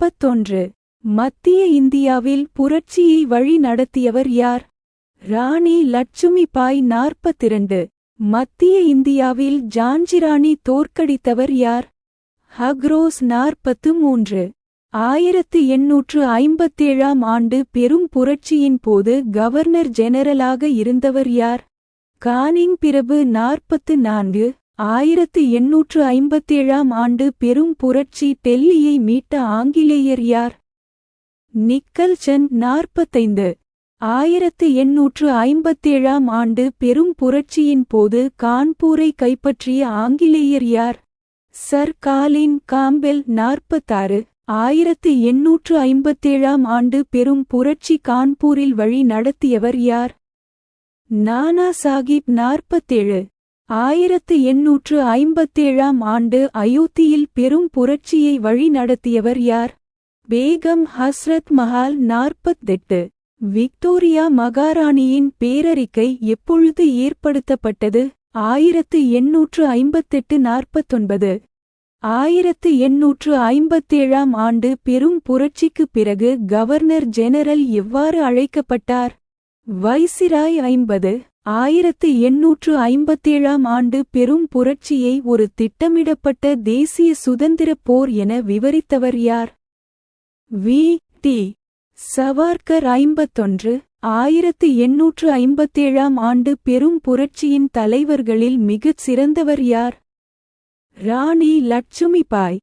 முப்பத்தொன்று. மத்திய இந்தியாவில் புரட்சியை வழி நடத்தியவர் யார்? ராணி லட்சுமி பாய் நாற்பத்திரண்டு. மத்திய இந்தியாவில் ஜான்ஜிராணி தோற்கடித்தவர் யார்? ஹக்ரோஸ் நாற்பத்து மூன்று. ஆயிரத்து எண்ணூற்று ஐம்பத்தேழாம் ஆண்டு பெரும் புரட்சியின் போது கவர்னர் ஜெனரலாக இருந்தவர் யார்? கானிங் பிரபு நாற்பத்து நான்கு. ஆயிரத்து எண்ணூற்று ஐம்பத்தேழாம் ஆண்டு பெரும் புரட்சி டெல்லியை மீட்ட ஆங்கிலேயர் யார்? நிக்கல்சன் நாற்பத்தைந்து. ஆயிரத்து எண்ணூற்று ஐம்பத்தேழாம் ஆண்டு பெரும் புரட்சியின் போது கான்பூரை கைப்பற்றிய ஆங்கிலேயர் யார்? சர் காலின் காம்பெல் நாற்பத்தாறு. ஆயிரத்து எண்ணூற்று ஐம்பத்தேழாம் ஆண்டு பெரும் புரட்சி கான்பூரில் வழி நடத்தியவர் யார்? நானா சாஹிப் நாற்பத்தேழு. ஆயிரத்து எண்ணூற்று ஐம்பத்தேழாம் ஆண்டு அயோத்தியில் பெரும் புரட்சியை வழி நடத்தியவர் யார்? பேகம் ஹஸ்ரத் மஹால் நாற்பத்தெட்டு. விக்டோரியா மகாராணியின் பேரறிக்கை எப்பொழுது ஏற்படுத்தப்பட்டது? ஆயிரத்து எண்ணூற்று ஐம்பத்தெட்டு நாற்பத்தொன்பது. ஆயிரத்து எண்ணூற்று ஐம்பத்தேழாம் ஆண்டு பெரும் புரட்சிக்குப் பிறகு கவர்னர் ஜெனரல் எவ்வாறு அழைக்கப்பட்டார்? வைசிராய் ஐம்பது ஆயிரத்து எண்ணூற்று ஐம்பத்தேழாம் ஆண்டு பெரும் புரட்சியை ஒரு திட்டமிடப்பட்ட தேசிய சுதந்திரப் போர் என விவரித்தவர் யார்? வி. டி. சவார்கர் ஐம்பத்தொன்று ஆயிரத்து எண்ணூற்று ஐம்பத்தேழாம் ஆண்டு பெரும் புரட்சியின் தலைவர்களில் மிகச் சிறந்தவர் யார்? ராணி லட்சுமி பாய்